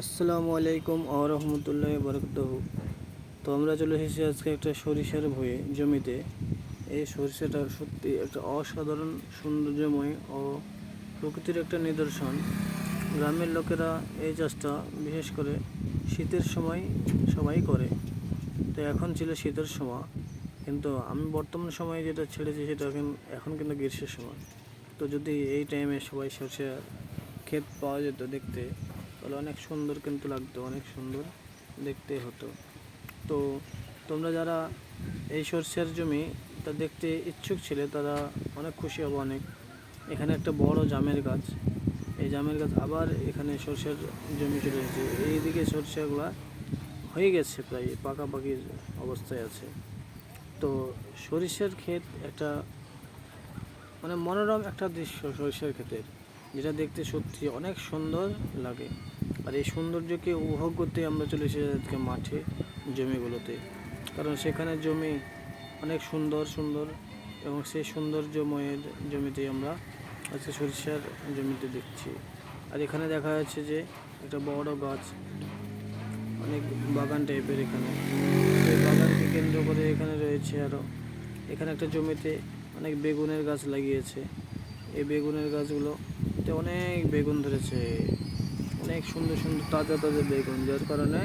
আসসালামু আলাইকুম আ রহমতুল্লাহ বরকতহ। তো আমরা চলে এসেছি আজকে একটা সরিষার ভয়ে জমিতে। এই সরিষাটা সত্যি একটা অসাধারণ সৌন্দর্যময় ও প্রকৃতির একটা নিদর্শন। গ্রামের লোকেরা এই চাষটা বিশেষ করে শীতের সময় সবাই করে। তো এখন ছিল শীতের সময়। কিন্তু আমি বর্তমান সময়ে যেটা ছেড়েছি সেটা এখন এখন কিন্তু গ্রীষ্মের সময়। তো যদি এই টাইমে সবাই সরষে ক্ষেত পাওয়া যেত দেখতে তাহলে অনেক সুন্দর কিন্তু লাগতো, অনেক সুন্দর দেখতে হতো। তো তোমরা যারা এই সরষের জমি তা দেখতে ইচ্ছুক ছিলে তারা অনেক খুশি হবে অনেক। এখানে একটা বড় জামের গাছ, এই জামের গাছ আবার এখানে সরষের জমি চলে এসেছে। এইদিকে সরষেগুলা হয়ে গেছে প্রায় পাকাপাকি অবস্থায় আছে। তো সরিষার ক্ষেত একটা মানে মনোরম একটা দৃশ্য সরিষার ক্ষেতের, যেটা দেখতে সত্যি অনেক সুন্দর লাগে। আর এই সৌন্দর্যকে উপভোগ করতে আমরা চলে এসেছি আজকে মাঠে জমিগুলোতে। কারণ সেখানে জমি অনেক সুন্দর সুন্দর এবং সেই সৌন্দর্যময়ের জমিতে আমরা আজকে সরিষার জমিতে দেখছি। আর এখানে দেখা যাচ্ছে যে একটা বড় গাছ, অনেক বাগান টাইপের এখানে। এই বাগানকে কেন্দ্র করে এখানে রয়েছে আরও এখানে একটা জমিতে অনেক বেগুনের গাছ লাগিয়েছে। এই বেগুনের গাছগুলোতে অনেক বেগুন ধরেছে। অনেক সুন্দর সুন্দর তাজা তাজা বেগুন, যার কারণে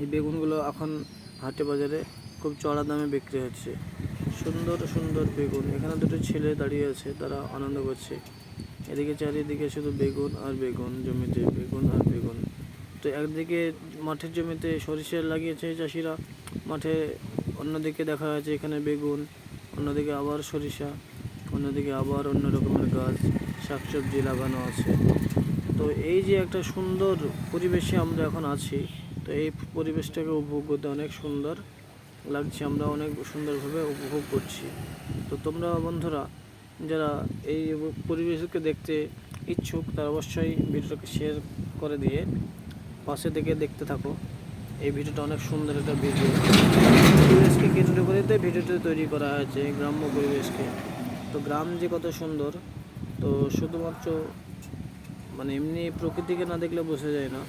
এই বেগুনগুলো এখন হাটে বাজারে খুব চড়া দামে বিক্রি হচ্ছে। সুন্দর সুন্দর বেগুন। এখানে দুটো ছেলে দাঁড়িয়ে আছে, তারা আনন্দ করছে। এদিকে চারিদিকে শুধু বেগুন আর বেগুন, জমিতে বেগুন আর বেগুন। তো একদিকে মাঠের জমিতে সরিষা লাগিয়েছে চাষিরা, মাঠে অন্যদিকে দেখা যাচ্ছে এখানে বেগুন, অন্যদিকে আবার সরিষা, অন্যদিকে আবার অন্য রকমের গাছ, শাকসবজি লাগানো আছে। তো এই যে একটা সুন্দর পরিবেশে আমরা এখন আছি, তো এই পরিবেশটাকে উপভোগ করতে অনেক সুন্দর লাগছে, আমরা অনেক সুন্দরভাবে উপভোগ করছি। তো তোমরা বন্ধুরা, যারা এই পরিবেশকে দেখতে ইচ্ছুক, তারা অবশ্যই ভিডিওটাকে শেয়ার করে দিয়ে পাশে থেকে দেখতে থাকো। এই ভিডিওটা অনেক সুন্দর একটা ভিডিও পরিবেশকে কেন্দ্র করে তো ভিডিওটা তৈরি করা হয়েছে, গ্রাম্য পরিবেশকে। তো গ্রাম যে কত সুন্দর, তো শুধুমাত্র মানে এমনি প্রকৃতিকে না দেখলে বোঝা যায় না।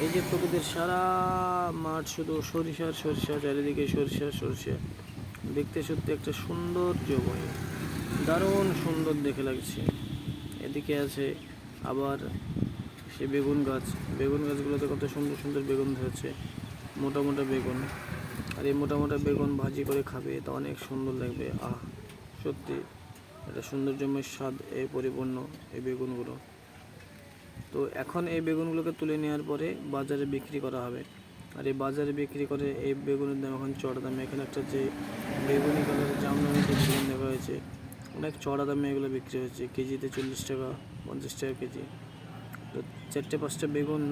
এই যে প্রকৃতির সারা মাঠ শুধু সরিষার সরিষা, চারিদিকে সরিষা সরিষা। দেখতে সত্যি একটা সৌন্দর্যময় দারুণ সুন্দর দেখে লাগছে। এদিকে আছে আবার সে বেগুন গাছ। বেগুন গাছগুলোতে কত সুন্দর সুন্দর বেগুন ধরেছে। মোটা মোটা বেগুন। আর এই মোটা মোটা বেগুন ভাজি করে খাবে তা অনেক সুন্দর লাগবে। আহ, সত্যি। এটা সৌন্দর্যময় স্বাদ এ পরিপূর্ণ এই বেগুনগুলো। তো এখন এই বেগুনগুলোকে তুলে নেওয়ার পরে বাজারে বিক্রি করা হবে। আর এই বাজারে বিক্রি করে এই বেগুনের দাম এখন চড়া দামে। এখানে একটা যে বেগুনি কালারের জাম নামে যে বেগুন দেখা হয়েছে, অনেক চড়া দামে এগুলো বিক্রি হয়েছে। কেজিতে চল্লিশ টাকা, পঞ্চাশ টাকা কেজি। তো চারটে পাঁচটা বেগুন